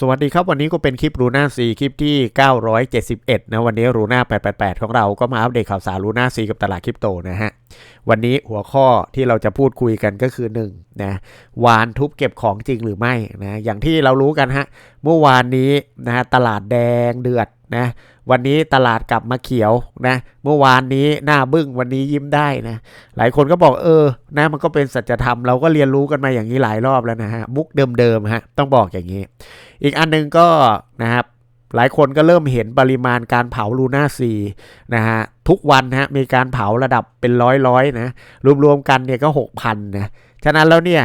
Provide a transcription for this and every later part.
สวัสดีครับวันนี้ก็เป็นคลิปรูน่าซีคลิปที่ 971 นะวันนี้รูน่า888 ของเราก็มาอัปเดตข่าวสารรูน่าซีกับตลาดคริปโตนะฮะ วันนี้หัวข้อที่เราจะพูดคุยกันก็คือ1นนะวานทุบเก็บของจริงหรือไม่นะอย่างที่เรารู้กันฮะเมื่อวานนี้นะฮะตลาดแดงเดือดนะวันนี้ตลาดกลับมาเขียวนะเมื่อวานนี้หน้าบึ้งวันนี้ยิ้มได้นะหลายคนก็บอกเออนะมันก็เป็นสัจธรรมเราก็เรียนรู้กันมาอย่างนี้หลายรอบแล้วนะฮะมุกเดิมๆฮะต้องบอกอย่างนี้ อีกอันหนึงก็นะครับ หลายคนก็เริ่มเห็นปริมาณการเผาลูน่าซีนะฮะทุกวันฮะมีการเผาระดับเป็นร้อยร้อยๆนะรวมๆกันเนี่ยก็ 6,000นะฉะนั้นแล้วเนี่ย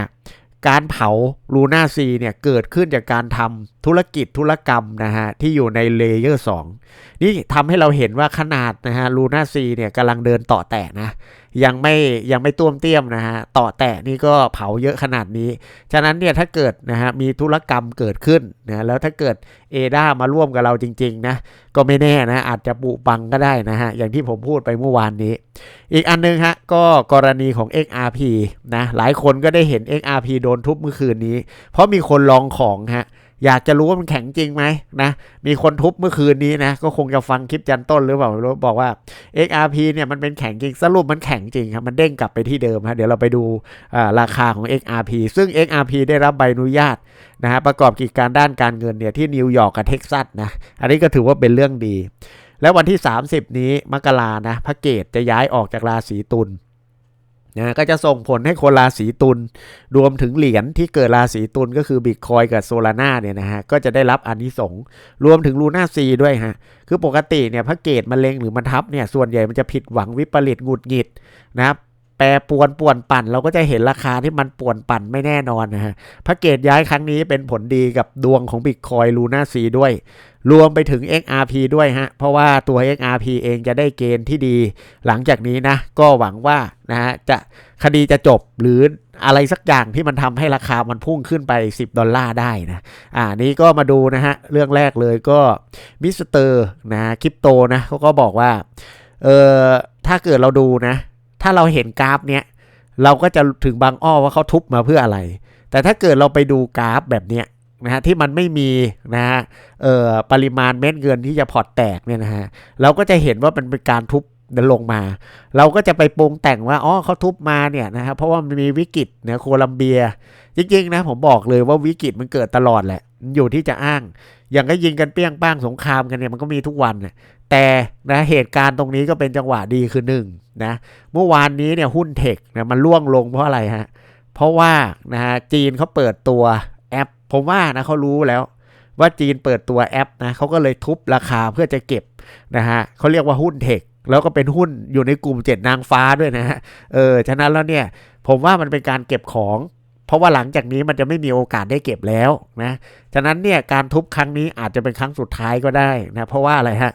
การเผาลูน่าซีเนี่ยเกิดขึ้นจากการทำธุรกิจธุรกรรมนะฮะที่อยู่ในเลเยอร์2นี่ทำให้เราเห็นว่าขนาดนะฮะลูน่าซีเนี่ยกำลังเดินต่อแตะนะ ยังไม่ยังไม่ต้วมเตี้ยมนะฮะต่อแตะนี่ก็เผาเยอะขนาดนี้ ฉะนั้นเนี่ยถ้าเกิดนะฮะมีธุรกรรมเกิดขึ้นนะแล้วถ้าเกิดเอดามาร่วมกับเราจริงๆนะก็ไม่แน่นะอาจจะปุปังก็ได้นะฮะอย่างที่ผมพูดไปเมื่อวานนี้ อีกอันนึงฮะก็กรณีของ XRP นะหลายคนก็ได้เห็น XRP โดนทุบเมื่อคืนนี้ เพราะมีคนลองของฮะ อยากจะรู้ว่ามันแข็งจริงไหมนะมีคนทุบเมื่อคืนนี้นะก็คงจะฟังคลิปจันต้นหรือเปล่าไม่รู้บอกว่า XRP เนี่ยมันเป็นแข็งจริงสรุปมันแข็งจริงครับมันเด้งกลับไปที่เดิมฮะเดี๋ยวเราไปดูราคาของ XRP ซึ่ง XRP ได้รับใบอนุญาตนะฮะประกอบกิจการด้านการเงินเนี่ยที่นิวยอร์กกับเท็กซัสนะอันนี้ก็ถือว่าเป็นเรื่องดี แล้ววันที่ 30 นี้มกรานะพระเกตจะย้ายออกจากราศีตุล นะก็จะส่งผลให้คนราศีตุลรวมถึงเหรียญที่เกิดราศีตุลก็คือบิตคอยกับโซลาร่าเนี่ยนะฮะก็จะได้รับอานิสงส์รวมถึงลูน่าซีด้วยฮะคือปกติเนี่ยพระเกตมันเล็งหรือมันทับเนี่ยส่วนใหญ่มันจะผิดหวังวิปริตหงุดหงิดนะครับแปรปวนป่วนปั่นเราก็จะเห็นราคาที่มันป่วนปั่นไม่แน่นอนนะฮะพระเกตย้ายครั้งนี้เป็นผลดีกับดวงของบิตคอยลูน่าซีด้วย รวมไปถึง XRP ด้วยฮะ เพราะว่าตัว XRP เองจะได้เกณฑ์ที่ดี หลังจากนี้นะ ก็หวังว่านะฮะจะคดีจะจบหรืออะไรสักอย่างที่มันทำให้ราคามันพุ่งขึ้นไป 10 ดอลลาร์ได้นะ อ่านี้ก็มาดูนะฮะ เรื่องแรกเลยก็มิสเตอร์นะคริปโตนะเขาก็บอกว่า เออถ้าเกิดเราดูนะ ถ้าเราเห็นกราฟเนี้ย เราก็จะถึงบางอ้อว่าเขาทุบมาเพื่ออะไร แต่ถ้าเกิดเราไปดูกราฟแบบเนี้ย นะฮะที่มันไม่มีนะฮะเอ่อปริมาณเม็ดเงินที่จะพอร์ตแตกเนี่ยนะฮะเราก็จะเห็นว่ามันเป็นการทุบลงมา เราก็จะไปปรุงแต่งว่าอ๋อเขาทุบมาเนี่ยนะครับเพราะว่ามันมีวิกฤตเนี่ยโคลัมเบีย จริงๆนะผมบอกเลยว่าวิกฤตมันเกิดตลอดแหละอยู่ที่จะอ้าง อย่างก็ยิงกันเปี้ยงป้างสงครามกันเนี่ยมันก็มีทุกวันนะแต่นะเหตุการณ์ตรงนี้ก็เป็นจังหวะดีคือหนึ่งนะเมื่อวานนี้เนี่ยหุ้นเทคเนี่ยมันล่วงลงเพราะอะไรฮะเพราะว่านะฮะจีนเขาเปิดตัว ผมว่านะเขารู้แล้วว่าจีนเปิดตัวแอปนะเขาก็เลยทุบราคาเพื่อจะเก็บนะฮะเขาเรียกว่าหุ้นเทคแล้วก็เป็นหุ้นอยู่ในกลุ่มเจ็ดนางฟ้าด้วยนะฮะเออฉะนั้นแล้วเนี่ยผมว่ามันเป็นการเก็บของ เพราะว่าหลังจากนี้มันจะไม่มีโอกาสได้เก็บแล้วนะฉะนั้นเนี่ยการทุบครั้งนี้อาจจะเป็นครั้งสุดท้ายก็ได้นะเพราะว่าอะไรฮะ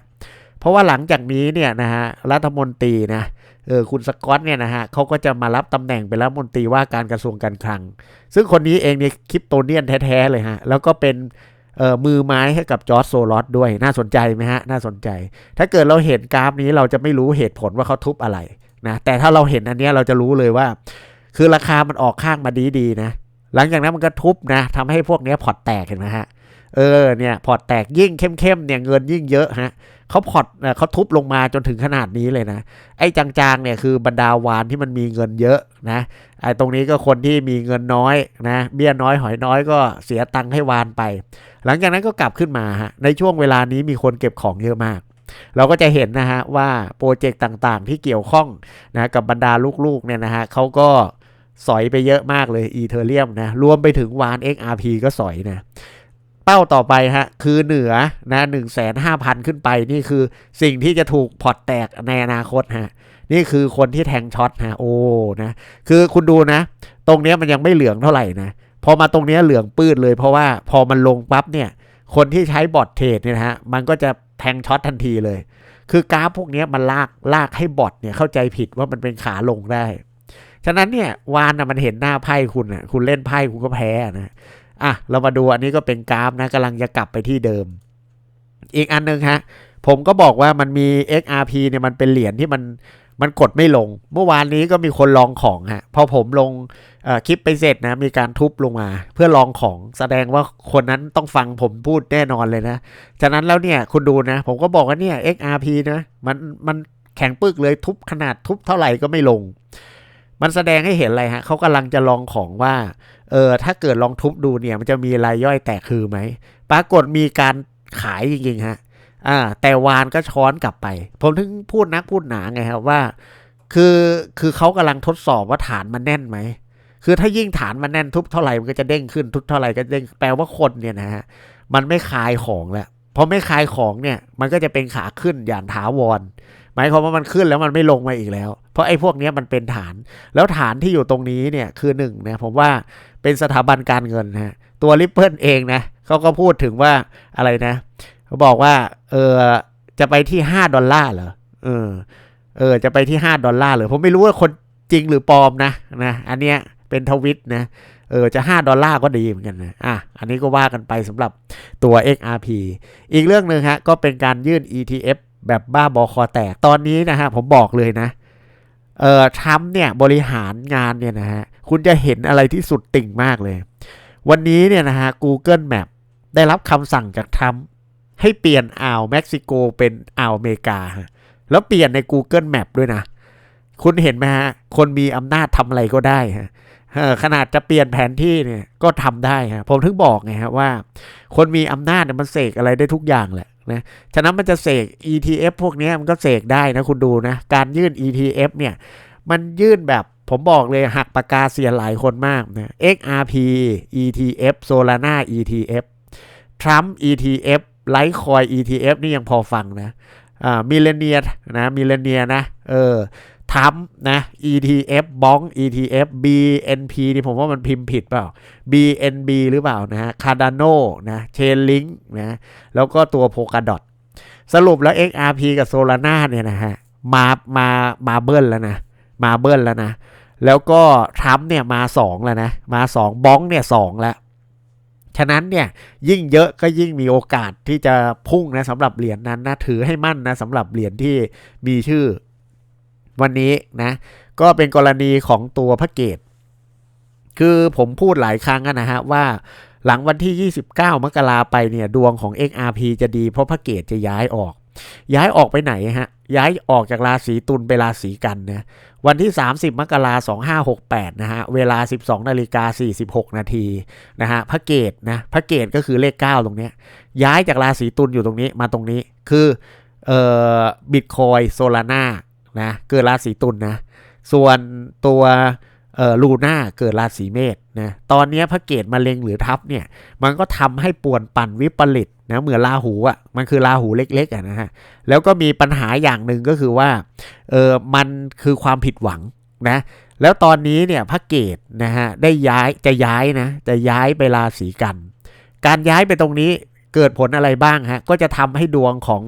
เพราะว่าหลังจากนี้เนี่ยนะฮะรัฐมนตรีนะ เออคุณสกอตเนี่ยนะฮะเขาก็จะมารับตำแหน่งเป็นรัฐมนตรีว่าการกระทรวงการคลัง ซึ่งคนนี้เองเนี่ยคริปโตเนียนแท้ๆเลยฮะ แล้วก็เป็นเอ่อมือไม้ให้กับจอร์จโซลอสด้วยน่าสนใจไหมฮะ น่าสนใจ ถ้าเกิดเราเห็นกราฟนี้เราจะไม่รู้เหตุผลว่าเขาทุบอะไรนะแต่ถ้าเราเห็นอันนี้เราจะรู้เลยว่า คือราคามันออกข้างมาดีๆนะ หลังจากนั้นมันก็ทุบนะทำให้พวกเนี้ยพอร์ตแตกเห็นไหมฮะเออเนี่ยพอร์ตแตกยิ่งเข้มๆเนี่ยเงินยิ่งเยอะฮะ เขาพอร์ตเขาทุบลงมาจนถึงขนาดนี้เลยนะ ไอ้จางๆเนี่ยคือบรรดาวานที่มันมีเงินเยอะนะไอ้ตรงนี้ก็คนที่มีเงินน้อยนะเบี้ยน้อยหอยน้อยก็เสียตังค์ให้วานไป หลังจากนั้นก็กลับขึ้นมาฮะในช่วงเวลานี้มีคนเก็บของเยอะมาก เราก็จะเห็นนะฮะว่าโปรเจกต์ต่างๆ ที่เกี่ยวข้องนะกับบรรดาลูกๆเนี่ยนะฮะเขาก็สอยไปเยอะมากเลยอีเทเรียมนะรวมไปถึงวาน XRP ก็สอยนะ เป้าต่อไปฮะคือเหนือนะหนึ่งแสนห้าพันขึ้นไปนี่คือสิ่งที่จะถูกพอตแตกในอนาคตฮะนี่คือคนที่แทงช็อตฮะโอ้นะคือคุณดูนะ ตรงนี้มันยังไม่เหลืองเท่าไหร่นะพอมาตรงนี้เหลืองปื้ดเลยเพราะว่าพอมันลงปั๊บเนี่ยคนที่ใช้บอทเทรดเนี่ยนะฮะมันก็จะแทงช็อตทันทีเลย คือกราฟพวกนี้มันลากลากให้บอทเนี่ยเข้าใจผิดว่ามันเป็นขาลงได้ฉะนั้นเนี่ยวานนะมันเห็นหน้าไพ่คุณอะคุณเล่นไพ่คุณก็แพ้นะ อะเรามาดูอันนี้ก็เป็นกราฟนะกำลังจะกลับไปที่เดิม อีกอันหนึงฮะ ผมก็บอกว่ามันมี XRP เนี่ยมันเป็นเหรียญที่มันมันกดไม่ลง เมื่อวานนี้ก็มีคนลองของฮะ พอผมลงคลิปไปเสร็จนะ มีการทุบลงมา เพื่อลองของแสดงว่าคนนั้นต้องฟังผมพูดแน่นอนเลยนะ ฉะนั้นแล้วเนี่ยคุณดูนะ ผมก็บอกว่าเนี่ย XRP นะมันมันแข็งปึกเลยทุบขนาดทุบเท่าไหร่ก็ไม่ลง มันแสดงให้เห็นอะไรฮะเขากำลังจะลองของว่าเออถ้าเกิดลองทุบดูเนี่ย มันจะมีรายย่อยแตกคือไหมปรากฏมีการขายจริงๆฮะอ่าแต่วานก็ช้อนกลับไป ผมถึงพูดนักพูดหนาไงครับว่า คือคือเขากำลังทดสอบว่าฐานมันแน่นไหมคือถ้ายิ่งฐานมันแน่นทุบเท่าไหร่มันก็จะเด้งขึ้นทุบเท่าไหร่ก็เด้งแปลว่าคนเนี่ยนะฮะมันไม่คลายของแล้วพอไม่คลายของเนี่ย มันก็จะเป็นขาขึ้นอย่างถาวรหมายความว่ามันขึ้นแล้วมันไม่ลงมาอีกแล้ว เพราะไอ้พวกนี้มันเป็นฐาน แล้วฐานที่อยู่ตรงนี้เนี่ยคือหนึ่งนะผมว่าเป็นสถาบันการเงินนะฮะตัวริปเปิลเองนะเขาก็พูดถึงว่าอะไรนะเขาบอกว่าเออจะไปที่ 5 ดอลลาร์เหรอเออเออจะไปที่ 5 ดอลลาร์เหรอผมไม่รู้ว่าคนจริงหรือปลอมนะนะอันเนี้ยเป็นทวิตนะเออจะ 5 ดอลลาร์ก็ดีเหมือนกันนะอะอันนี้ก็ว่ากันไปสำหรับตัว XRP อีกเรื่องหนึ่งฮะก็เป็นการยื่น ETF แบบบ้าบอคอแตกตอนนี้นะฮะผมบอกเลยนะ เอ่อทรัมป์เนี่ยบริหารงานเนี่ยนะฮะคุณจะเห็นอะไรที่สุดติ่งมากเลย วันนี้เนี่ยนะฮะ Google Map ได้รับคำสั่งจากทรัมป์ให้เปลี่ยนอ่าวเม็กซิโกเป็นอ่าวอเมริกา แล้วเปลี่ยนใน Google Map ด้วยนะ คุณเห็นไหมฮะ คนมีอำนาจทำอะไรก็ได้ฮะขนาดจะเปลี่ยนแผนที่เนี่ยก็ทำได้ฮะผมถึงบอกไงฮะว่า คนมีอำนาจเนี่ยมันเสกอะไรได้ทุกอย่างแหละ นะฉะนั้นมันจะเสก ETF พวกนี้มันก็เสกได้นะคุณดูนะ การยื่น ETF เนี่ยมันยื่นแบบผมบอกเลยหักปากกาเสียหลายคนมากนะ XRP ETF Solana ETF Trump ETF Litecoin ETF นี่ยังพอฟังนะอ่ามิเลเนียนะมิเลเนียนะเออ ทัมนะ ETF บ้อง ETF BNP นี่ผมว่ามันพิมพ์ผิดเปล่า BNB หรือเปล่านะฮะ Cardano นะ Chainlink นะแล้วก็ตัว Polkadot สรุปแล้ว XRP กับ Solana เนี่ยนะฮะมามามาเบิ้ลแล้วนะ มาเบิ้ลแล้วนะ แล้วก็ทรัมป์เนี่ยมา 2 แล้วนะ มา 2 บ้องเนี่ย2แล้วฉะนั้นเนี่ยยิ่งเยอะก็ยิ่งมีโอกาสที่จะพุ่งนะสำหรับเหรียญนั้นนะถือให้มั่นนะสำหรับเหรียญที่มีชื่อ วันนี้นะ ก็เป็นกรณีของตัวพระเกต คือผมพูดหลายครั้งนะฮะว่าหลังวันที่ 29 มกราไปเนี่ยดวงของ XRP จะดีเพราะพระเกตจะย้ายออก ย้ายออกไปไหนฮะ ย้ายออกจากราศีตุลไปราศีกันนะวันที่ 30 มกราคม2568 นะฮะ เวลา 12นาฬิกา46 นาทีนะฮะพระเกตนะพระเกตก็คือเลข 9 ตรงเนี้ยย้ายจากราศีตุลอยู่ตรงนี้มาตรงนี้ คือเอ่อบิตคอยโซลาร่า นะเกิดราศีตุลนะส่วนตัวเออลูน่าเกิดราศีเมษนะตอนนี้พระเกตมาเล็งหรือทับเนี่ยมันก็ทำให้ป่วนปั่นวิปริตนะเหมือนราหูอะ่ะมันคือราหูเล็กๆอะนะฮะแล้วก็มีปัญหาอย่างหนึ่งก็คือว่าเออมันคือความผิดหวังนะแล้วตอนนี้เนี่ยพระเกตนะฮะได้ย้ายจะย้ายนะจะย้ายไปราศีกัน การย้ายไปตรงนี้ เกิดผลอะไรบ้างฮะก็จะทำให้ดวงของ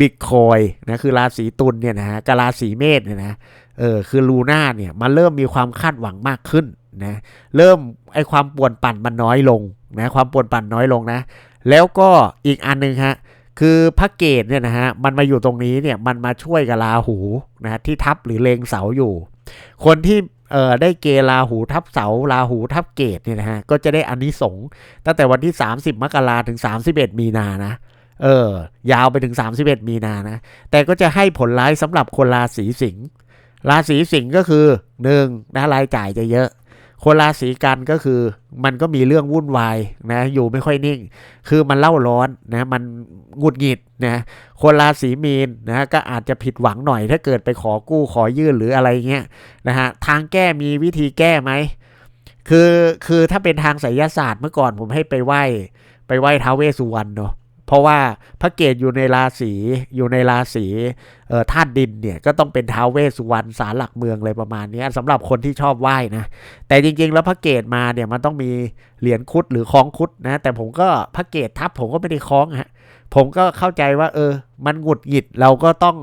บิตคอยนะคือราศีตุลเนี่ยนะฮะกับราศีเมษเนี่ยนะเออคือลูน่าเนี่ยมันเริ่มมีความคาดหวังมากขึ้นนะเริ่มไอความปวนปั่นมันน้อยลงนะความปวนปั่นน้อยลงนะ แล้วก็อีกอันหนึงฮะคือพระเกตเนี่ยนะฮะมันมาอยู่ตรงนี้เนี่ยมันมาช่วยกับราหูนะที่ทับหรือเลงเสาอยู่ คนที่ เอ่อได้เกราหูทับเสาราหูทับเกตเนี่ยนะฮะก็จะได้อันิสงส์ตั้งแต่วันที่ 30 มกราถึง 31 มีนานะเออยาวไปถึง 31 มีนานะ แต่ก็จะให้ผลร้ายสำหรับคนราศีสิงห์ราศีสิงห์ก็คือหนึ่งนะรายจ่ายจะเยอะ คนราศีกันก็คือมันก็มีเรื่องวุ่นวายนะอยู่ไม่ค่อยนิ่ง คือมันเล่าร้อนนะมันงุดหงิดนะคนราศีมีนนะก็อาจจะผิดหวังหน่อยถ้าเกิดไปขอกู้ขอยื่นหรืออะไรเงี้ยนะฮะทางแก้มีวิธีแก้ไหมคือคือถ้าเป็นทางไสยศาสตร์เมื่อก่อนผมให้ไปไหว้ไปไหว้ท้าวเวสสุวรรณเนาะ เพราะว่าพระเกตอยู่ในราศีอยู่ในราศีธาตุดินเนี่ยก็ต้องเป็นท้าวเวสสุวรรณสารหลักเมืองเลยประมาณนี้สำหรับคนที่ชอบไหว้นะแต่จริงๆ แล้วพระเกตมาเนี่ยมันต้องมีเหรียญคุดหรือคล้องคุดนะแต่ผมก็พระเกตทับผมก็ไม่ได้คล้องฮะผมก็เข้าใจว่า เออ มันหงุดหงิดเราก็ต้อง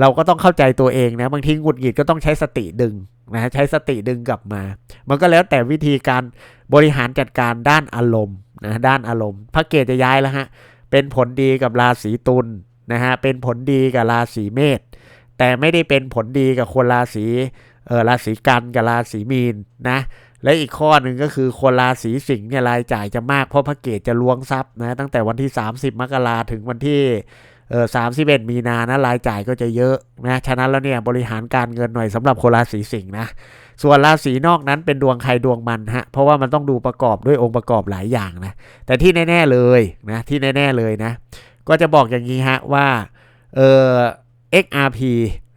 เราก็ต้องเข้าใจตัวเองนะบางทีหงุดหงิดก็ต้องใช้สติดึงนะใช้สติดึงกลับมา มันก็แล้วแต่วิธีการบริหารจัดการด้านอารมณ์นะด้านอารมณ์พระเกตจะย้ายแล้วฮะ เป็นผลดีกับราศีตุลนะฮะเป็นผลดีกับราศีเมษแต่ไม่ได้เป็นผลดีกับคนราศีเออราศีกันกับราศีมีนนะและอีกข้อหนึ่งก็คือคนราศีสิงห์เนี่ยรายจ่ายจะมากเพราะพระเกตจะล้วงทรัพย์นะตั้งแต่วันที่ 30 มกราถึงวันที่ เออสามสิบเอ็ดมีนานะรายจ่ายก็จะเยอะนะฉะนั้นแล้วเนี่ยบริหารการเงินหน่อยสำหรับคนราศีสิงห์นะส่วนราศีนอกนั้นเป็นดวงใครดวงมันฮะเพราะว่ามันต้องดูประกอบด้วยองค์ประกอบหลายอย่างนะแต่ที่แน่ ๆเลยนะที่แน่ ๆเลยนะ ก็จะบอกอย่างนี้ฮะว่าเออ XRP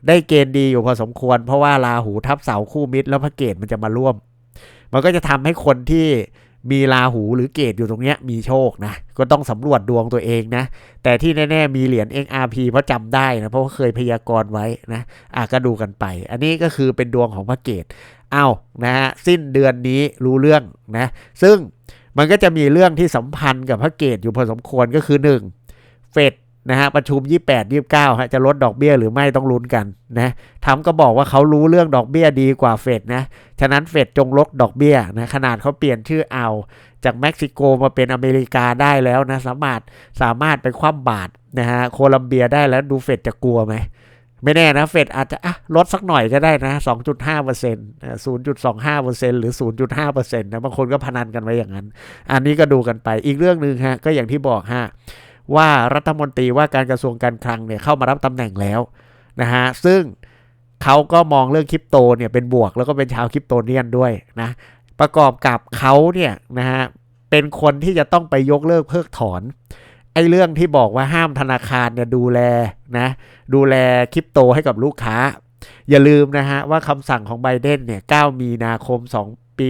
ได้เกณฑ์ดีอยู่พอสมควร เพราะว่าราหูทับเสาคู่มิตรแล้วพระเกตมันจะมาร่วม มันก็จะทำให้คนที่ มีราหูหรือเกตอยู่ตรงเนี้ยมีโชคนะ ก็ต้องสำรวจดวงตัวเองนะ แต่ที่แน่ ๆ มีเหรียญ XRP เพราะจำได้นะ เพราะว่าเคยพยากรณ์ไว้นะอะก็ดูกันไป อันนี้ก็คือเป็นดวงของพระเกตเอ้านะฮะสิ้นเดือนนี้รู้เรื่องนะ ซึ่งมันก็จะมีเรื่องที่สัมพันธ์กับพระเกตอยู่พอสมควรก็คือ 1. เฟด นะฮะประชุม 28 29ฮะจะลดดอกเบี้ยหรือไม่ต้องลุ้นกันนะทำก็บอกว่าเขารู้เรื่องดอกเบี้ยดีกว่าเฟดนะฉะนั้นเฟดจงลดดอกเบี้ยนะขนาดเขาเปลี่ยนชื่อเอา จากเม็กซิโกมาเป็นอเมริกาได้แล้วนะสามารถสามารถไปคว่ำบาตรนะฮะโคลัมเบียได้แล้วดูเฟดจะกลัวไหมไม่แน่นะเฟดอาจจะะลดสักหน่อยก็ได้นะ 2.5เปอร์เซ็นต์0.25เปอร์เซ็นต์หรือ 0.5เปอร์เซ็นต์นะบางคนก็พนันกันไว้อย่างนั้น อันนี้ก็ดูกันไปอีกเรื่องหนึ่งฮะก็อย่างที่บอกฮะ ว่ารัฐมนตรีว่าการกระทรวงการคลังเนี่ยเข้ามารับตำแหน่งแล้วนะฮะซึ่งเขาก็มองเรื่องคริปโตเนี่ยเป็นบวกแล้วก็เป็นชาวคริปโตเนียนด้วยนะประกอบกับเขาเนี่ยนะฮะเป็นคนที่จะต้องไปยกเลิกเพิกถอนไอ้เรื่องที่บอกว่าห้ามธนาคารเนี่ยดูแลนะดูแลคริปโตให้กับลูกค้า อย่าลืมนะฮะว่าคำสั่งของไบเดนเนี่ย 9 มีนาคม 2 ปี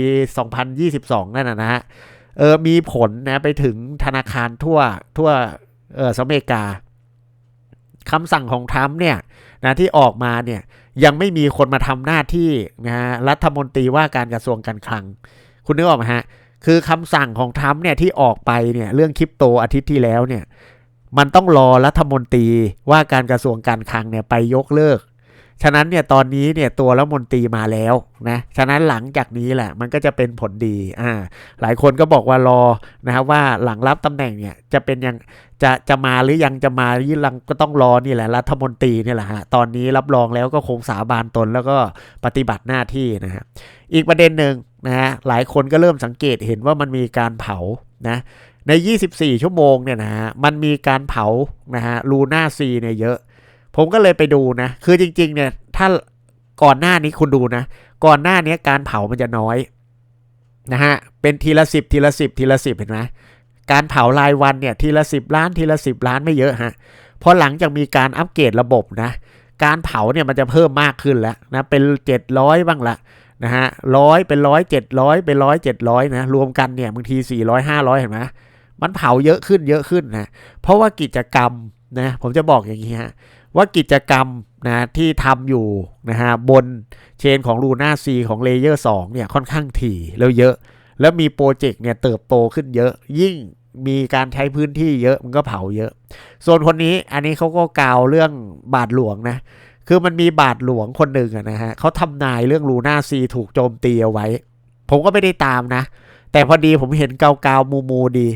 2022 นั่นนะฮะเออมีผลนะไปถึงธนาคารทั่วทั่ว เออสหรัฐอเมริกาคำสั่งของทรัมป์เนี่ยนะที่ออกมาเนี่ยยังไม่มีคนมาทำหน้าที่นะฮะรัฐมนตรีว่าการกระทรวงการคลัง คุณนึกออกไหมฮะคือคำสั่งของทรัมป์เนี่ยที่ออกไปเนี่ยเรื่องคริปโตอาทิตย์ที่แล้วเนี่ยมันต้องรอรัฐมนตรีว่าการกระทรวงการคลังเนี่ยไปยกเลิก ฉะนั้นเนี่ยตอนนี้เนี่ยตัวรัฐมนตรีมาแล้วนะฉะนั้นหลังจากนี้แหละมันก็จะเป็นผลดีอ่าหลายคนก็บอกว่ารอนะครับว่าหลังรับตำแหน่งเนี่ยจะเป็นยังจะจะมาหรือยังจะมายี่ลังก็ต้องรอนี่แหละรัฐมนตรีนี่แหละฮะตอนนี้รับรองแล้วก็คงสาบานตนแล้วก็ปฏิบัติหน้าที่นะฮะอีกประเด็นหนึ่งนะฮะหลายคนก็เริ่มสังเกตเห็นว่ามันมีการเผานะใน 24 ชั่วโมงเนี่ยนะฮะมันมีการเผานะฮะลูน่าซีเนี่ยเยอะ ผมก็เลยไปดูนะ คือจริง ๆ เนี่ย ถ้าก่อนหน้านี้คุณดูนะ ก่อนหน้านี้การเผามันจะน้อยนะฮะ เป็นทีละสิบทีละสิบทีละสิบเห็นไหมการเผารายวันเนี่ยทีละสิบล้านทีละสิบล้านไม่เยอะฮะ พอหลังจากมีการอัปเกรดระบบนะ การเผาเนี่ยมันจะเพิ่มมากขึ้นแล้วนะ เป็นเจ็ดร้อยบ้างละนะฮะร้อยเป็นร้อยเจ็ดร้อยเป็นร้อยเจ็ดร้อยนะ รวมกันเนี่ยบางทีสี่ร้อยห้าร้อยเห็นไหมมันเผาเยอะขึ้นเยอะขึ้นนะ เพราะว่ากิจกรรมนะ ผมจะบอกอย่างนี้ฮะ ว่ากิจกรรมนะที่ทำอยู่นะฮะบนเชนของลูน่าซีของเลเยอร์สองเนี่ยค่อนข้างถี่แล้วเยอะ แล้วมีโปรเจกต์เนี่ยเติบโตขึ้นเยอะ ยิ่งมีการใช้พื้นที่เยอะมันก็เผาเยอะ ส่วนคนนี้อันนี้เขาก็กล่าวเรื่องบาทหลวงนะ คือมันมีบาทหลวงคนหนึ่งนะฮะเขาทำนายเรื่องลูน่าซีถูกโจมตีเอาไว้ ผมก็ไม่ได้ตามนะ แต่พอดีผมเห็นเกาเกามูมูดี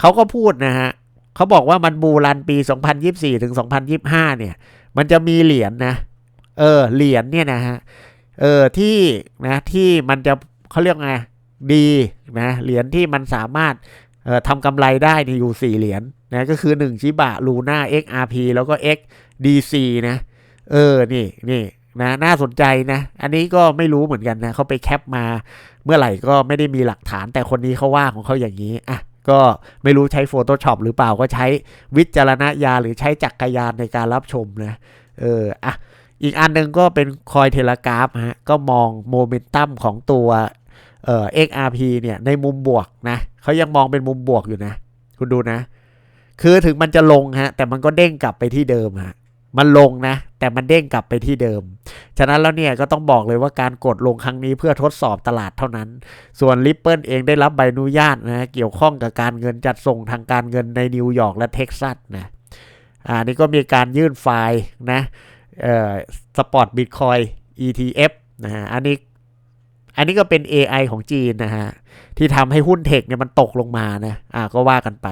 เขาก็พูดนะฮะ เขาบอกว่ามันบูรันปี 2024 ถึง 2025 เนี่ย มันจะมีเหรียญนะเออเหรียญเนี่ยนะฮะเออที่นะที่มันจะเขาเรียกไงดีนะเหรียญที่มันสามารถเอ่อทำกำไรได้นี่อยู่ 4 เหรียญนนะก็คือ 1 ชิบะลูน่า XRP แล้วก็ XDC นะ เออนี่นี่นะน่าสนใจนะ อันนี้ก็ไม่รู้เหมือนกันนะเขาไปแคปมาเมื่อไหร่ก็ไม่ได้มีหลักฐานแต่คนนี้เขาว่าของเขาอย่างนี้อะ ก็ไม่รู้ใช้ Photoshop หรือเปล่าก็ใช้วิจารณญาหรือใช้จักรยานในการรับชมนะเอออะอีกอันหนึ่งก็เป็นคอยเทเลกราฟฮะก็มองโมเมนตัมของตัวเอ่อ XRP เนี่ยในมุมบวกนะเขายังมองเป็นมุมบวกอยู่นะ คุณดูนะ คือถึงมันจะลงฮะ แต่มันก็เด้งกลับไปที่เดิมฮะ มันลงนะ แต่มันเด้งกลับไปที่เดิม ฉะนั้นแล้วเนี่ยก็ต้องบอกเลยว่าการกดลงครั้งนี้เพื่อทดสอบตลาดเท่านั้น ส่วน Ripple เองได้รับใบอนุญาตนะเกี่ยวข้องกับการเงินจัดส่งทางการเงินในนิวยอร์กและเท็กซัสนะอ่านี่ก็มีการยื่นไฟล์นะเอ่อสปอร์ตบิตคอย ETF นะฮะอันนี้ อันนี้ก็เป็น AI ของจีนนะฮะ ที่ทำให้หุ้นเทคเนี่ยมันตกลงมานะอ่าก็ว่ากันไป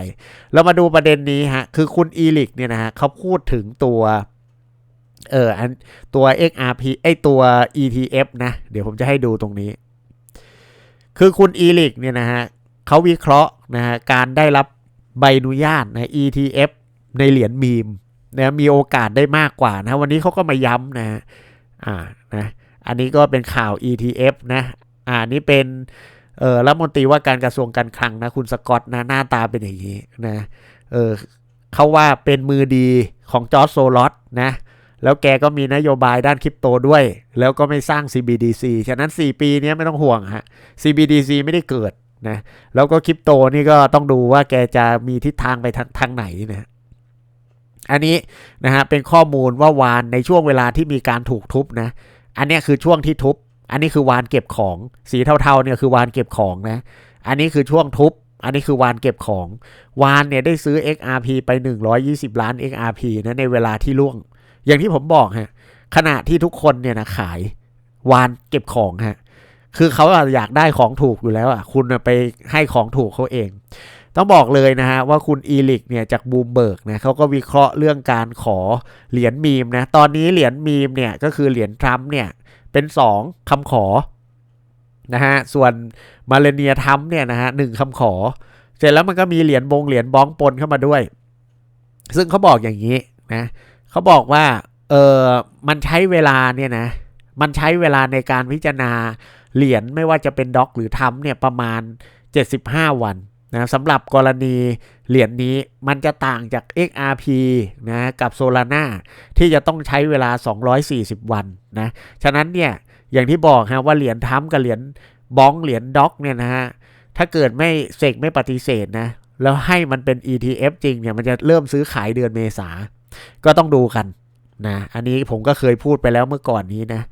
เรามาดูประเด็นนี้ฮะ คือคุณอีลิกเนี่ยนะฮะเขาพูดถึงตัวเอออันตัว XRP ไอตัว ETF นะ เดี๋ยวผมจะให้ดูตรงนี้ คือคุณอีลิกเนี่ยนะฮะเขาวิเคราะห์นะฮะการได้รับใบอนุญาตนะ ETF ในเหรียญมีมนะมีโอกาสได้มากกว่านะ วันนี้เขาก็มาย้ำนะอ่านะ อันนี้ก็เป็นข่าว ETF นะอ่านี่เป็นเออรัฐมนตรีว่าการกระทรวงการคลังนะคุณสกอตนะหน้าตาเป็นอย่างนี้นะเออเขาว่าเป็นมือดีของจอร์จโซลอตนะแล้วแกก็มีนโยบายด้านคริปโตด้วย แล้วก็ไม่สร้าง CBDC ฉะนั้น 4 ปีนี้ไม่ต้องห่วงฮะ CBDC ไม่ได้เกิดนะแล้วก็คริปโตนี่ก็ต้องดูว่าแกจะมีทิศทางไปทางทางไหนนะอันนี้นะฮะเป็นข้อมูลว่าวานในช่วงเวลาที่มีการถูกทุบนะ อันนี้คือช่วงที่ทุบ อันนี้คือวานเก็บของ สีเทาๆเนี่ยคือวานเก็บของนะ อันนี้คือช่วงทุบ อันนี้คือวานเก็บของ วานเนี่ยได้ซื้อ XRP ไป 120 ล้าน XRP นะในเวลาที่ล่วง อย่างที่ผมบอกฮะ ขณะที่ทุกคนเนี่ยนะขายวานเก็บของฮะ คือเขาอยากได้ของถูกอยู่แล้วอะ คุณไปให้ของถูกเขาเอง ต้องบอกเลยนะฮะว่าคุณอีลิกเนี่ยจากบูมเบิร์กนะเขาก็วิเคราะห์เรื่องการขอเหรียญมีมนะ ตอนนี้เหรียญมีมเนี่ยก็คือเหรียญทรัมป์เนี่ยเป็น 2คำขอนะฮะส่วนมาเลเนียทัมเนี่ยนะฮะหนึ่งคำขอ เสร็จแล้วมันก็มีเหรียญบงเหรียญบ้องปนเข้ามาด้วย ซึ่งเขาบอกอย่างนี้นะเขาบอกว่าเออมันใช้เวลาเนี่ยนะมันใช้เวลาในการพิจารณาเหรียญไม่ว่าจะเป็นด็อกหรือทัมเนี่ยประมาณ 75 วัน นะสำหรับกรณีเหรียญนี้มันจะต่างจาก XRP นะกับ Solana ที่จะต้องใช้เวลา 240 วันนะฉะนั้นเนี่ยอย่างที่บอกฮะว่าเหรียญทั้มกับเหรียญบ้องเหรียญด็อกเนี่ยนะฮะถ้าเกิดไม่เสกไม่ปฏิเสธนะแล้วให้มันเป็น ETF จริงเนี่ยมันจะเริ่มซื้อขายเดือนเมษา ก็ต้องดูกันนะอันนี้ผมก็เคยพูดไปแล้วเมื่อก่อนนี้นะ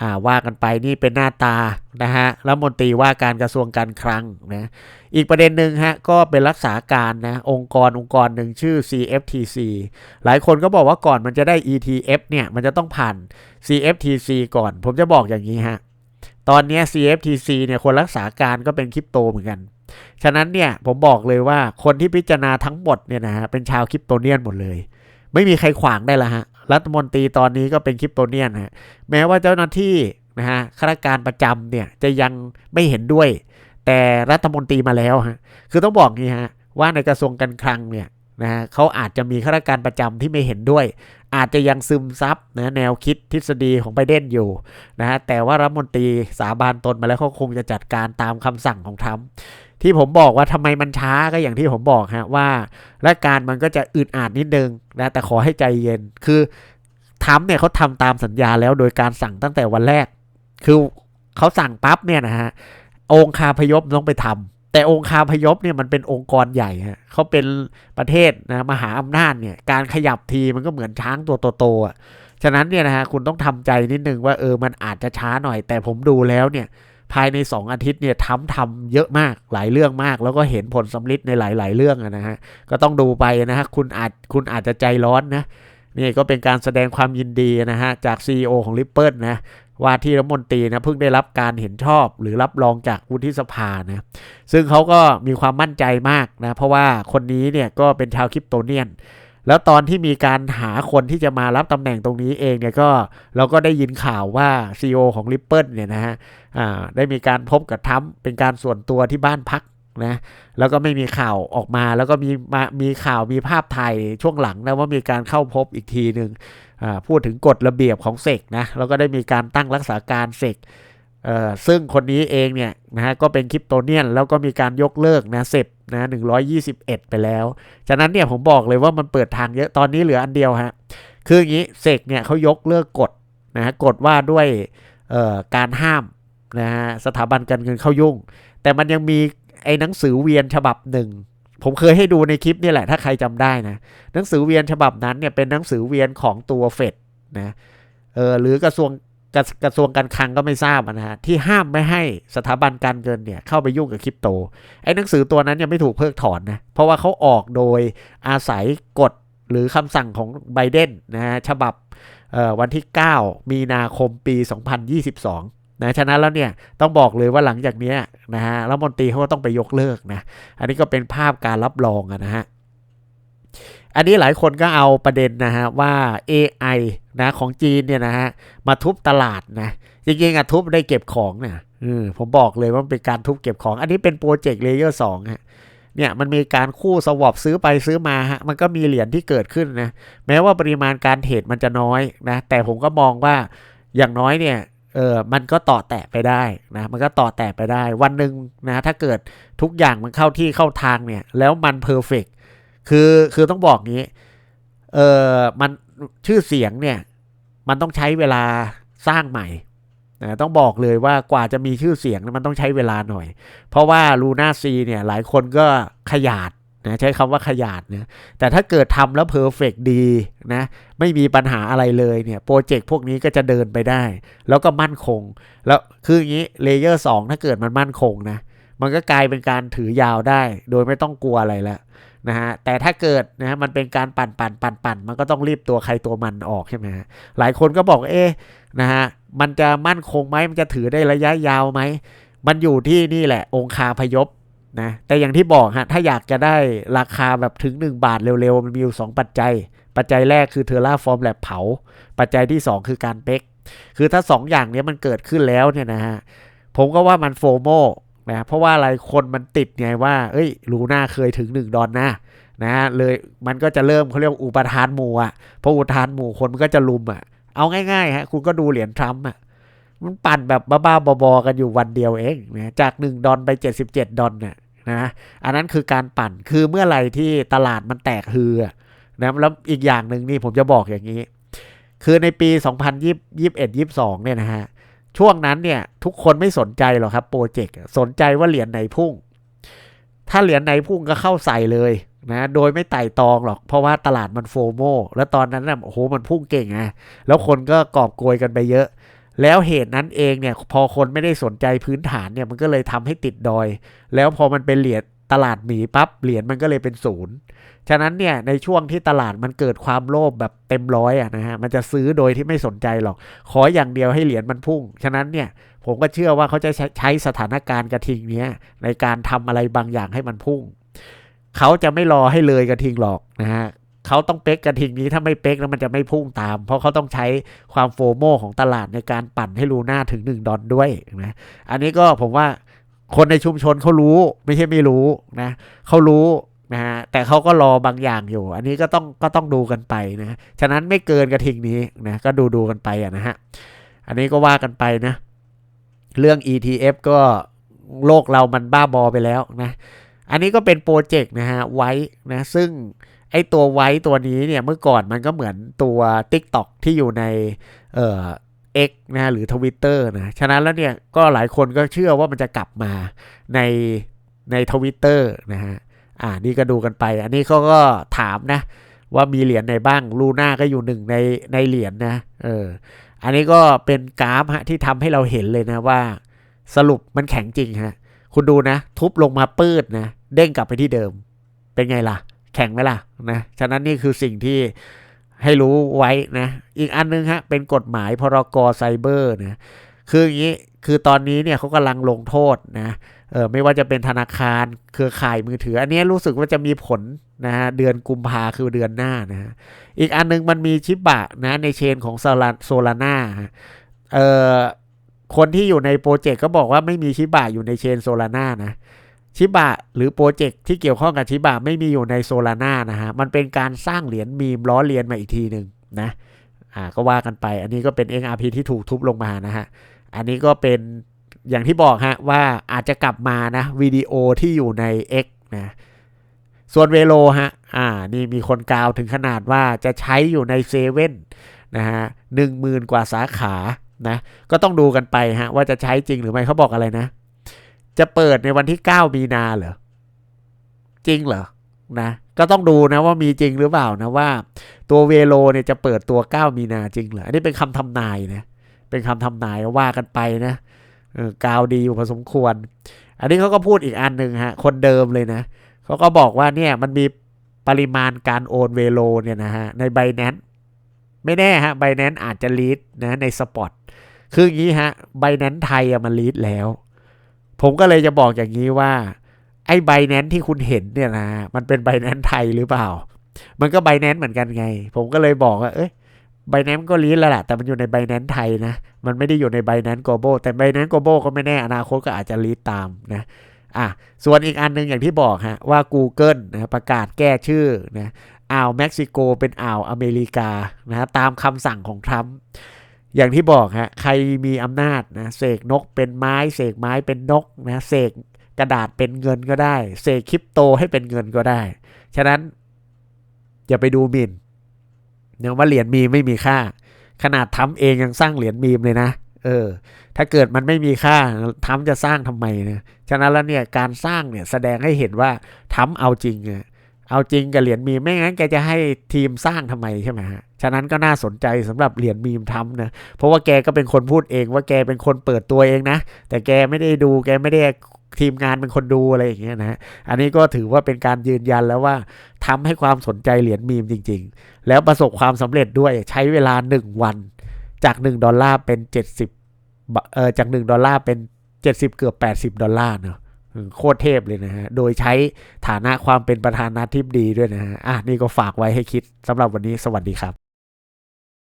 อ่าว่ากันไปนี่เป็นหน้าตานะฮะรัฐมนตรีว่าการกระทรวงการคลังนะอีกประเด็นหนึ่งฮะก็เป็นรักษาการนะองค์กรองค์กรหนึ่งชื่อ CFTC หลายคนก็บอกว่าก่อนมันจะได้ ETF เนี่ยมันจะต้องผ่าน CFTC ก่อน ผมจะบอกอย่างนี้ฮะตอนนี้ CFTC เนี่ยคนรักษาการก็เป็นคริปโตเหมือนกัน ฉะนั้นเนี่ยผมบอกเลยว่าคนที่พิจารณาทั้งหมดเนี่ยนะฮะเป็นชาวคริปโตเนียนหมดเลย ไม่มีใครขวางได้ละฮะ รัฐมนตรีตอนนี้ก็เป็นคริปโตเนียนฮะแม้ว่าเจ้าหน้าที่นะฮะข้าราชการประจำเนี่ยจะยังไม่เห็นด้วย แต่รัฐมนตรีมาแล้วฮะคือต้องบอกงี้ฮะว่าในกระทรวงการคลังเนี่ยนะฮะเขาอาจจะมีข้าราชการประจำที่ไม่เห็นด้วย อาจจะยังซึมซับนะแนวคิดทฤษฎีของไบเดนอยู่นะฮะแต่ว่ารัฐมนตรีสาบานตนมาแล้วเขาคงจะจัดการตามคำสั่งของทรัมป์ ที่ผมบอกว่าทำไมมันช้าก็อย่างที่ผมบอกฮะว่าราชการมันก็จะอึดอัดนิดนึงนะแต่ขอให้ใจเย็นคือทรัมป์เนี่ยเขาทำตามสัญญาแล้วโดยการสั่งตั้งแต่วันแรก คือเขาสั่งปั๊บเนี่ยนะฮะองค์คาพยพต้องไปทำแต่องค์คาพยพเนี่ยมันเป็นองค์กรใหญ่ฮะเขาเป็นประเทศนะมหาอำนาจเนี่ยการขยับทีมันก็เหมือนช้างตัวโตๆอะฉะนั้นเนี่ยนะฮะคุณต้องทำใจนิดนึงว่าเออมันอาจจะช้าหน่อย แต่ผมดูแล้วเนี่ย ภายใน 2 อาทิตย์เนี่ยทำทำเยอะมากหลายเรื่องมาก แล้วก็เห็นผลสำลิดในหลาย ๆ เรื่องนะฮะก็ต้องดูไปนะฮะคุณอาจคุณอาจจะใจร้อนนะนี่ก็เป็นการแสดงความยินดีนะฮะจาก CEO ของ Ripple นะว่าที่รัฐมนตรีนะเพิ่งได้รับการเห็นชอบหรือรับรองจากวุฒิสภานะซึ่งเขาก็มีความมั่นใจมากนะเพราะว่าคนนี้เนี่ยก็เป็นชาวคริปโตเนียน แล้วตอนที่มีการหาคนที่จะมารับตำแหน่งตรงนี้เองเนี่ยก็เราก็ได้ยินข่าวว่า CEO ของ Ripple เนี่ยนะฮะได้มีการพบกับทัมเป็นการส่วนตัวที่บ้านพักนะแล้วก็ไม่มีข่าวออกมา แล้วก็มีมามีข่าวมีภาพถ่ายช่วงหลังนะว่ามีการเข้าพบอีกทีหนึ่งพูดถึงกฎระเบียบของเสกนะแล้วก็ได้มีการตั้งรักษาการเสกซึ่งคนนี้เองเนี่ยนะฮะก็เป็นคริปโตเนียน แล้วก็มีการยกเลิกนะเสร็จ นะ121 ไปแล้วฉะนั้นเนี่ยผมบอกเลยว่ามันเปิดทางเยอะ ตอนนี้เหลืออันเดียวฮะ คืออย่างนี้เสกเนี่ยเขายกเลิกกฎนะฮะกฎว่าด้วยการห้ามนะฮะสถาบันการเงินเข้ายุ่ง แต่มันยังมีไอ้หนังสือเวียนฉบับหนึ่ง ผมเคยให้ดูในคลิปนี่แหละ ถ้าใครจำได้นะ หนังสือเวียนฉบับนั้นเนี่ยเป็นหนังสือเวียนของตัวเฟดนะเออหรือกระทรวง กระกระทรวงการคลังก็ไม่ทราบนะฮะที่ห้ามไม่ให้สถาบันการเงินเนี่ยเข้าไปยุ่งกับคริปโต ไอ้หนังสือตัวนั้นยังไม่ถูกเพิกถอนนะ เพราะว่าเขาออกโดยอาศัยกฎหรือคำสั่งของไบเดนนะฮะฉบับวันที่ 9 มีนาคมปี 2022นะฉะนั้นแล้วเนี่ยต้องบอกเลยว่าหลังจากนี้นะฮะรัฐมนตรีเขาก็ต้องไปยกเลิกนะ อันนี้ก็เป็นภาพการรับรองนะฮะ อันนี้หลายคนก็เอาประเด็นนะฮะว่า AI นะของจีนเนี่ยนะฮะมาทุบตลาดนะจริงๆอะทุบได้เก็บของเนี่ยมผมบอกเลยว่ามันเป็นการทุบเก็บของ อันนี้เป็นโปรเจกต์เลเยอร์สองฮะเนี่ยมันมีการคู่สวอปซื้อไปซื้อมาฮะมันก็มีเหรียญที่เกิดขึ้นนะแม้ว่าปริมาณการเทรดมันจะน้อยนะแต่ผมก็มองว่าอย่างน้อยเนี่ยเออมันก็ต่อแตะไปได้นะมันก็ต่อแตะไปได้ วันหนึ่งนะถ้าเกิดทุกอย่างมันเข้าที่เข้าทางเนี่ยแล้วมันเพอร์เฟก คือคือต้องบอกงี้ เออมันชื่อเสียงเนี่ย มันต้องใช้เวลาสร้างใหม่นะต้องบอกเลยว่ากว่าจะมีชื่อเสียงมันต้องใช้เวลาหน่อย เพราะว่าลูน่าซีเนี่ยหลายคนก็ขยาดนะใช้คำว่าขยาดนะแต่ถ้าเกิดทำแล้วเพอร์เฟกดีนะไม่มีปัญหาอะไรเลยเนี่ยโปรเจกต์พวกนี้ก็จะเดินไปได้ แล้วก็มั่นคง แล้วคืออย่างนี้เลเยอร์สถ้าเกิดมันมั่นคงนะมันก็กลายเป็นการถือยาวได้ โดยไม่ต้องกลัวอะไรแล้ว นะฮะแต่ถ้าเกิดนะฮะมันเป็นการปั่นปั่นปั่นปั่นมันก็ต้องรีบตัวใครตัวมันออกใช่ไหมฮะหลายคนก็บอกเอ๊ะนะฮะมันจะมั่นคงไหมมันจะถือได้ระยะยาวไหมมันอยู่ที่นี่แหละ องคาพยพนะแต่อย่างที่บอกฮะถ้าอยากจะได้ราคาแบบถึง 1 บาทเร็วๆ มันมีอยู่ 2 ปัจจัย ปัจจัยแรกคือเทอร่าฟอร์มแลบเผา ปัจจัยที่ 2 คือการเป๊กคือถ้า 2 อย่างนี้มันเกิดขึ้นแล้วเนี่ยนะฮะผมก็ว่ามันโฟโม นะเพราะว่าอะไรคนมันติดไงว่า เอ้ยลูน่าเคยถึง 1 ดอลนะนะเลยมันก็จะเริ่มเขาเรียกอุปทานหมู่อะพออุปทานหมู่คนมันก็จะลุมอะ เอาง่ายๆฮะคุณก็ดูเหรียญทรัมป์อะมันปั่นแบบบ้าๆบอๆกันอยู่วันเดียวเองนะจาก 1 ดอลไป 77 ดอลเนี่ยนะอันนั้นคือการปั่นคือเมื่อไหร่ที่ตลาดมันแตกฮือนะแล้วอีกอย่างหนึ่งนี่ผมจะบอกอย่างนี้ คือในปี 2021 22เนี่ยนะฮะ ช่วงนั้นเนี่ย ทุกคนไม่สนใจหรอกครับโปรเจกต์สนใจว่าเหรียญไหนพุ่ง ถ้าเหรียญไหนพุ่งก็เข้าใส่เลยนะโดยไม่ไต่ตองหรอก เพราะว่าตลาดมันโฟโมแล้วตอนนั้นนะโอ้โหมันพุ่งเก่งไงแล้วคนก็กอบโกยกันไปเยอะ แล้วเหตุนั้นเองเนี่ย พอคนไม่ได้สนใจพื้นฐานเนี่ยมันก็เลยทำให้ติดดอย แล้วพอมันเป็นเหรียญ ตลาดหมีปั๊บเหรียญมันก็เลยเป็นศูนย์ฉะนั้นเนี่ยในช่วงที่ตลาดมันเกิดความโลภแบบเต็มร้อยอะนะฮะมันจะซื้อโดยที่ไม่สนใจหรอก ขออย่างเดียวให้เหรียญมันพุ่ง ฉะนั้นเนี่ยผมก็เชื่อว่าเขาจะใช้สถานการณ์กระทิงเนี้ยในการทำอะไรบางอย่างให้มันพุ่ง เขาจะไม่รอให้เลยกระทิงหรอกนะฮะเขาต้องเป๊กกระทิงนี้ถ้าไม่เป๊กแล้วมันจะไม่พุ่งตาม เพราะเขาต้องใช้ความโฟโมของตลาดในการปั่นให้รูหน้าถึง 1 ดอนด้วยนะอันนี้ก็ผมว่า คนในชุมชนเขารู้ไม่ใช่ไม่รู้นะเขารู้นะฮะแต่เขาก็รอบางอย่างอยู่ อันนี้ก็ต้องก็ต้องดูกันไปนะฉะนั้นไม่เกินกระทิงนี้นะก็ดูดูกันไปอะนะฮะอันนี้ก็ว่ากันไปนะ เรื่อง ETF ก็โลกเรามันบ้าบอไปแล้วนะอันนี้ก็เป็นโปรเจกต์นะฮะไว้นะซึ่งไอตัวไว้ตัวนี้เนี่ยเมื่อก่อนมันก็เหมือนตัว TikTok ที่อยู่ในเอ่อ X นะหรือ Twitter นะฉะนั้นแล้วเนี่ยก็หลายคนก็เชื่อว่ามันจะกลับมาในในทวิตเตอร์นะฮะอ่านี่ก็ดูกันไป อันนี้เขาก็ถามนะ ว่ามีเหรียญไหนบ้างลูน่าก็อยู่หนึ่งในในเหรียญนะเอออันนี้ก็เป็นกราฟฮะที่ทำให้เราเห็นเลยนะว่า สรุปมันแข็งจริงฮะคุณดูนะ ทุบลงมาปืดนะ เด้งกลับไปที่เดิม เป็นไงล่ะ แข็งไหมล่ะนะฉะนั้นนี่คือสิ่งที่ ให้รู้ไว้นะ อีกอันนึงฮะเป็นกฎหมายพรกไซเบอร์นะคืออย่างนี้คือตอนนี้เนี่ยเขากำลังลงโทษนะเออไม่ว่าจะเป็นธนาคารเครือข่ายมือถือ อันนี้รู้สึกว่าจะมีผลนะฮะเดือนกุมภาคือเดือนหน้านะฮะอีกอันนึงมันมีชิบะนะในเชนของโซลาโซลาน่าเออคนที่อยู่ในโปรเจกต์ก็บอกว่าไม่มีชิบะอยู่ในเชนโซลาน่านะ ชิบะหรือโปรเจกต์ที่เกี่ยวข้องกับชิบะไม่มีอยู่ในโซลาร่านะฮะ มันเป็นการสร้างเหรียญมีมล้อเลียนมาอีกทีหนึ่งนะ อ่าก็ว่ากันไป อันนี้ก็เป็น XRP ที่ถูกทุบลงมานะฮะ อันนี้ก็เป็นอย่างที่บอกฮะว่าอาจจะกลับมานะวิดีโอที่อยู่ใน X นะ ส่วนเวโลฮะ อ่า นี่มีคนกล่าวถึงขนาดว่าจะใช้อยู่ในเซเว่นนะฮะหนึ่งหมื่นกว่าสาขา นะ ก็ต้องดูกันไปฮะว่าจะใช้จริงหรือไม่เขาบอกอะไรนะ จะเปิดในวันที่เก้ามีนาเหรอ จริงเหรอ นะ ก็ต้องดูนะว่ามีจริงหรือเปล่านะว่า ตัวเวโลเนี่ยจะเปิดตัวเก้ามีนาจริงเหรอ อันนี้เป็นคำทำนายนะ เป็นคำทำนายว่ากันไปนะกาวดีอยู่พอสมควร อันนี้เขาก็พูดอีกอันหนึ่งฮะ คนเดิมเลยนะ เขาก็บอกว่าเนี่ยมันมีปริมาณการโอนเวโลเนี่ยนะฮะในไบแนนไม่แน่ฮะไบแนนอาจจะลีดนะในสปอตคืออย่างนี้ฮะไบแนนไทยอะมันลีดแล้ว ผมก็เลยจะบอกอย่างนี้ว่า ไอ้ใบแนนที่คุณเห็นเนี่ยนะมันเป็นใบแนนไทยหรือเปล่า มันก็ไบแนนเหมือนกันไง ผมก็เลยบอกว่าเอ้ยไบแนนก็ลีดแล้วแหละแต่มันอยู่ในไบแนนไทยนะ มันไม่ได้อยู่ในไบแนน global แต่ไบแนน global ก็ไม่แน่อนาคตก็อาจจะลีดตามนะอะส่วนอีกอันหนึงอย่างที่บอกฮะว่า Google นะประกาศแก้ชื่อนะอ่าวเม็กซิโกเป็นอ่าวอเมริกานะตามคำสั่งของทรัมป์ อย่างที่บอกฮะใครมีอำนาจนะเสกนกเป็นไม้เสกไม้เป็นนกนะเสกกระดาษเป็นเงินก็ได้เสกคริปโตให้เป็นเงินก็ได้ ฉะนั้น อย่าไปดูหมิ่นเนื่องว่าเหรียญมีไม่มีค่า ขนาดทำเองยังสร้างเหรียญมีมเลยนะเออ ถ้าเกิดมันไม่มีค่าทำจะสร้างทำไมนะฉะนั้นแล้วเนี่ยการสร้างเนี่ยแสดงให้เห็นว่าทำเอาจริงอะ เอาจริงกับเหรียญมีมไม่งั้นแกจะให้ทีมสร้างทำไมใช่ไหมฮะ ฉะนั้นก็น่าสนใจสำหรับเหรียญมีมทำนะ เพราะว่าแกก็เป็นคนพูดเองว่าแกเป็นคนเปิดตัวเองนะ แต่แกไม่ได้ดูแกไม่ได้ทีมงานเป็นคนดูอะไรอย่างเงี้ยนะ อันนี้ก็ถือว่าเป็นการยืนยันแล้วว่าทำให้ความสนใจเหรียญมีมจริง ๆ แล้วประสบความสำเร็จด้วยใช้เวลา 1 วันจาก 1 ดอลลาร์เป็น 70บเอ่อจาก 1 ดอลลาร์เป็น 70 เกือบ 80 ดอลลาร์เนาะ โคตรเทพเลยนะฮะ โดยใช้ฐานะความเป็นประธานาธิบดีด้วยนะฮะ อะนี่ก็ฝากไว้ให้คิดสำหรับวันนี้สวัสดีครับ